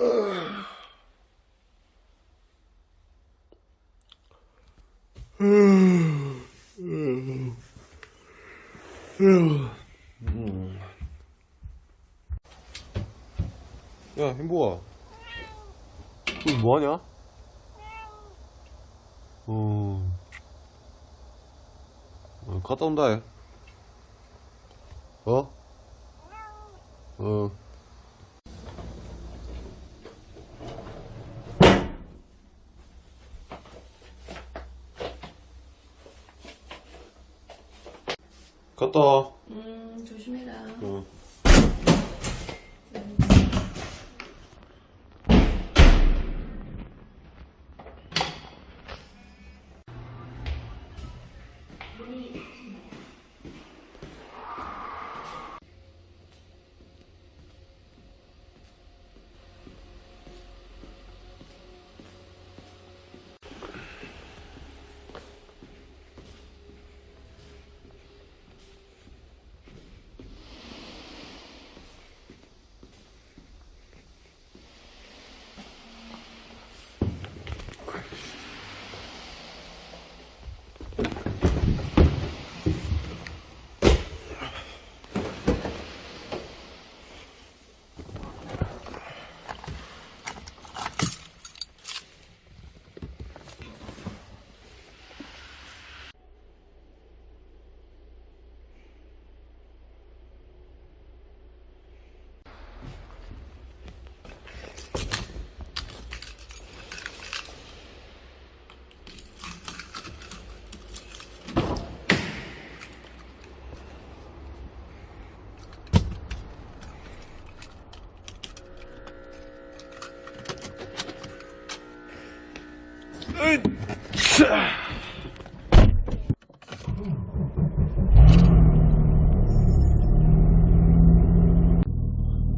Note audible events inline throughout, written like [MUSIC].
야, 행복아. 너 뭐하냐? 어. 어, 갔다 온다, 해. 어? 어. 갔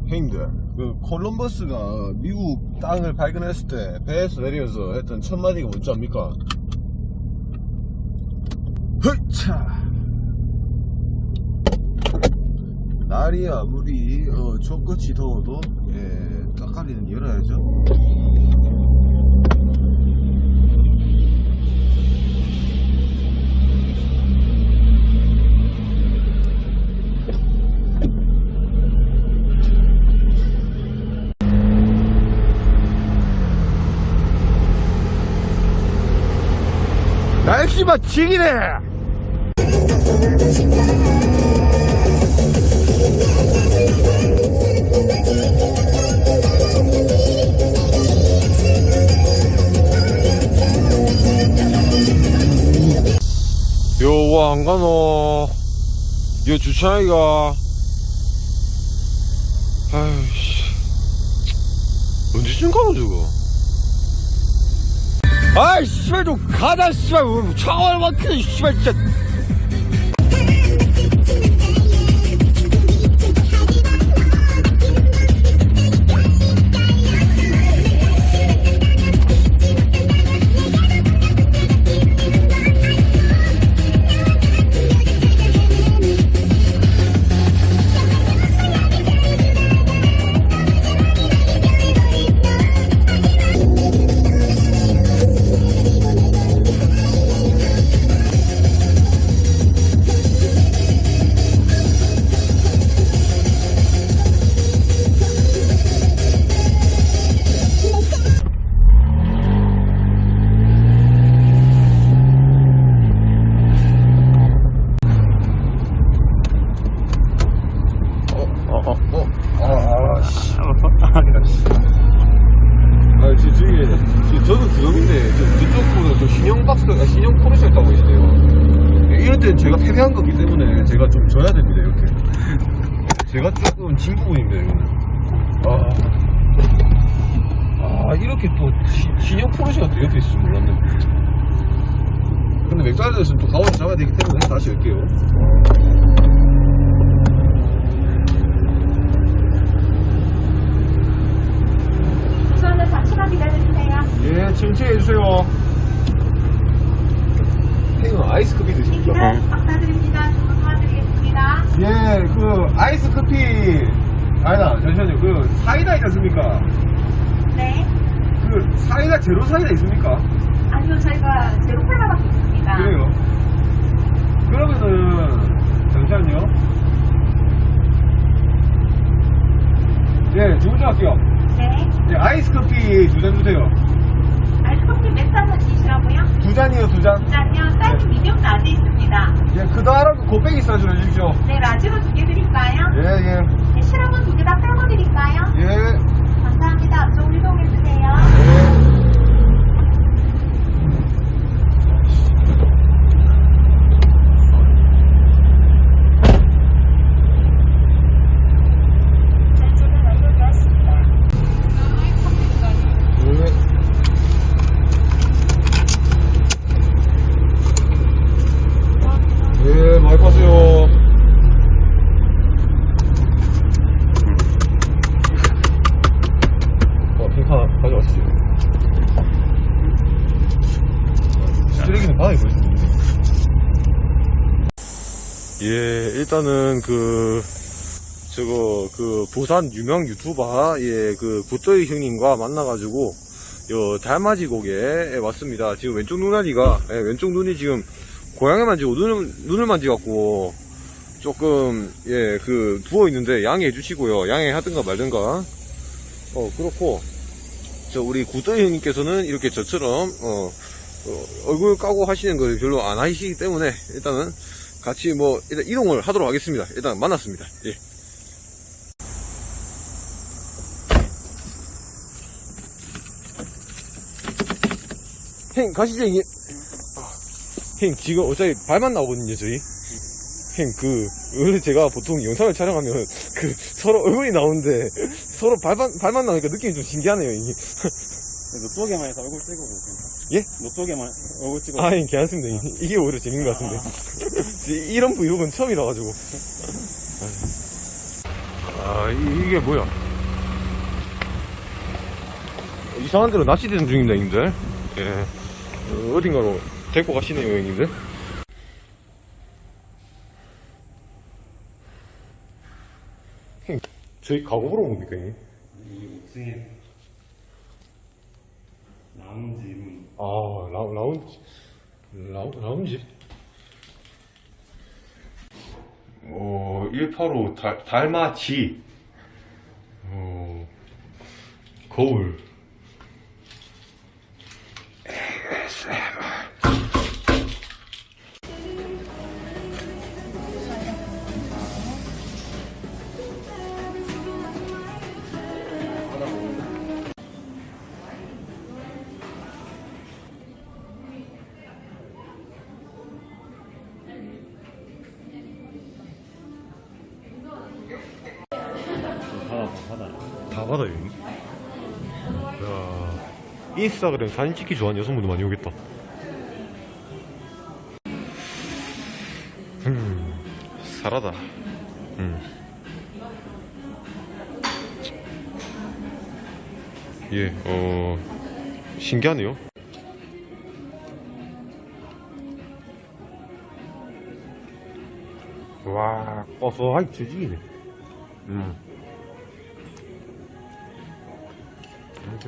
형님들, 그 콜럼버스가 미국 땅을 발견했을 때 배에서 내려서 했던 첫 마디가 뭔지 압니까? 흐차! 날이 아무리 어, 족같이 더워도 예, 까까리는 열어야죠. 씨가 지기네! 요, 안 가노? 요 주차이가. 아이씨. 언제쯤 가노, 저거? 아이, 씨발, 좀 가다, 씨발. 차월 막히네, 씨발, 진짜. 땐 제가 패배한 거기 때문에 제가 좀 져야 됩니다, 이렇게. 제가 조금 진 부분입니다, 이거는. 아. 아, 이렇게 또, 시, 신형 포르쉐가 또 옆에 있을 줄 몰랐네. 근데 맥달리에서는 또 가오를 잡아야 되기 때문에 다시 잠시만 기다려주세요. 예, 침체해주세요. 아이스 커피 드십니까? 네, 감사드립니다. 주문 도와드리겠습니다. 예, 그, 아이스 커피, 아니다, 잠시만요. 그, 사이다 있지 않습니까? 네. 그 사이다 제로 사이다 있습니까? 아니요, 저희가 제로 콜라밖에 없습니다. 그래요. 그러면은 잠시만요. 예, 주문자 할게요. 네. 예, 아이스 커피 두 잔 주세요. 아이스커피 몇잔 드시라고요? 두 잔이요, 두 잔. 잔요. 사이즈 미디움 라지 있습니다. 예, 그다음 곱빼기 싸주해 주십시오. 네, 라지로 두 개 드릴까요? 예, 예. 네, 시럽은 두개다 빼고 드릴까요? 예. 감사합니다. 앞쪽으로 이동해주세요. 예. 결제는 완료되었습니다. 예. 예, 많이 파세요. 어, 핑카 가져가시죠. 쓰레기는 바닥에. 예, 일단은 그, 저거, 그, 부산 유명 유튜버, 예, 그, 굿더이 형님과 만나가지고, 요, 달맞이 곡에 왔습니다. 지금 왼쪽 눈아리가, 예, 왼쪽 눈이 지금, 고양이 만지고, 눈을, 눈을 만지갖고, 조금, 예, 그, 부어있는데, 양해해 주시고요. 양해 하든가 말든가. 어, 그렇고, 저, 우리 굿더이 형님께서는 이렇게 저처럼, 어, 어, 얼굴 까고 하시는 걸 별로 안 하시기 때문에, 일단은, 같이 뭐, 일단 이동을 하도록 하겠습니다. 일단 만났습니다. 예. 행 가시죠 형님 행 지금 어차피 발만 나오거든요 저희 행 그 원래 제가 보통 영상을 촬영하면 그 서로 얼굴이 나오는데 서로 발만 발만 나오니까 느낌이 좀 신기하네요 형님 노쪽에만 해서 얼굴 찍어 보세요. 예? 노쪽에만 얼굴 찍어. 아 형님 괜찮습니다 형님. 이게 오히려 재밌는 것 같은데 [LAUGHS] 이런 브이로그는 처음이라 가지고 아 이- 이게 뭐야 이상한 데로 낚시 되는 중입니다 형님들 예 어, 어딘가로 데리고 가시네요 형님들 형님, 저희 가고 보러 옵니까 형님? 이 옥승에 라운지 문. 아, 라, 라운지. 라, 라운지? 어, 185 달, 달마치. 어, 거울. 다 받아요. 야, 인스타그램 사진 찍기 좋아하는 여성분들 많이 오겠다. 음, 살아다. 음. 예, 어, 신기하네요. 와, 고소하게 뒤지기네. 음.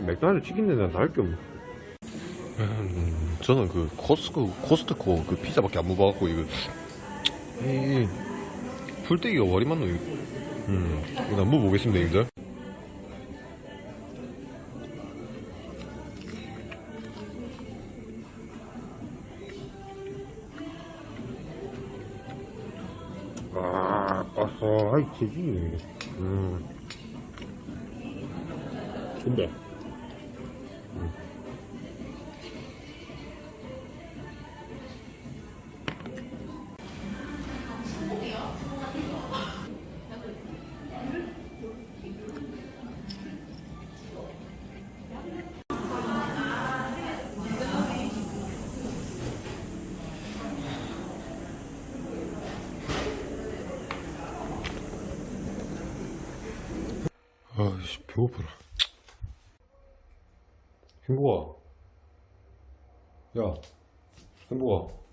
맥도날드 치킨내나 나을 게 없네. 음, 저는 그 코스코 코스트코 그 피자밖에 안 먹어갖고 이거 이 풀떼기가 월이 맞노 이거. 음, 이거 한번 먹어보겠습니다, 형들. 아, 아서, 아이 이거. 음. 근데. 아씨 배고파라 행복아 야 행복아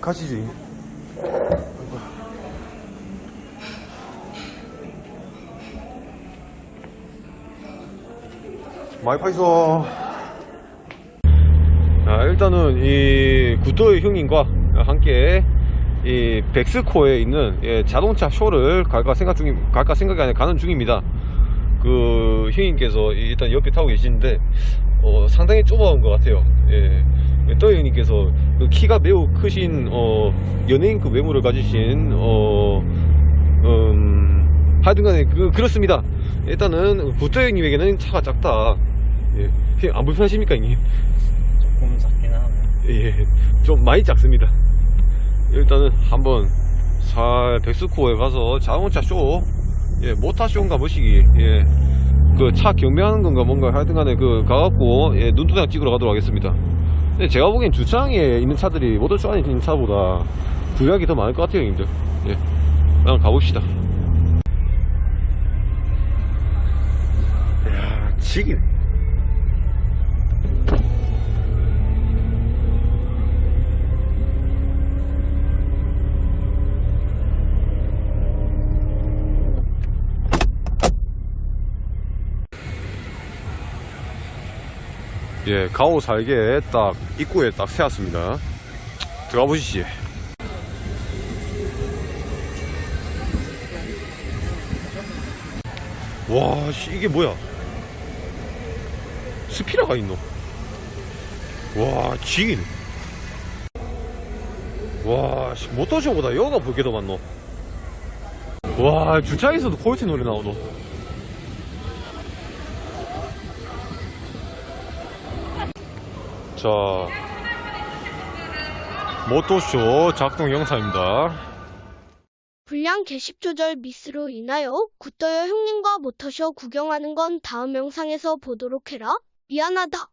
가시지. 많이 파이소. 자, 일단은 이 구도의 형님과 함께 이 백스코에 있는 예, 자동차 쇼를 갈까 생각 중 갈까 생각이 아니라 가는 중입니다. 그 형님께서 일단 옆에 타고 계시는데 어, 상당히 좁아온 것 같아요. 예. 떠 형님께서 그 키가 매우 크신 어, 연예인급 외모를 가지신 어, 음, 하여튼간에 그, 그렇습니다. 일단은 구토 형님에게는 차가 작다. 예. 형님 안 불편하십니까 형님? 조금 작긴 하네. 예, 좀 많이 작습니다. 일단은 한번 살 백스코에 가서 자동차 쇼, 예, 모타 쇼인가 뭐시기, 예, 그 차 경매하는 건가 뭔가 하여튼 간에 그 가갖고, 예, 눈도장 찍으러 가도록 하겠습니다. 근데 제가 보기엔 주차장에 있는 차들이 모터쇼 안에 있는 차보다 구역이 더 많을 것 같아요, 형님들. 예, 한번 가봅시다. 이야, 지기네. 예, 가오 살게 딱 입구에 딱 세웠습니다. 들어가 보시지. 와, 씨, 이게 뭐야? 스피라가 있노? 와, 지긴. 와, 씨, 모터쇼보다 여가 볼게 더 많노? 와, 주차장에서도 코요테 노래 나오노? 자, 모토쇼 작동 영상입니다. 불량 게십 조절 미스로 인하여 굿더여 형님과 모터쇼 구경하는 건 다음 영상에서 보도록 해라. 미안하다.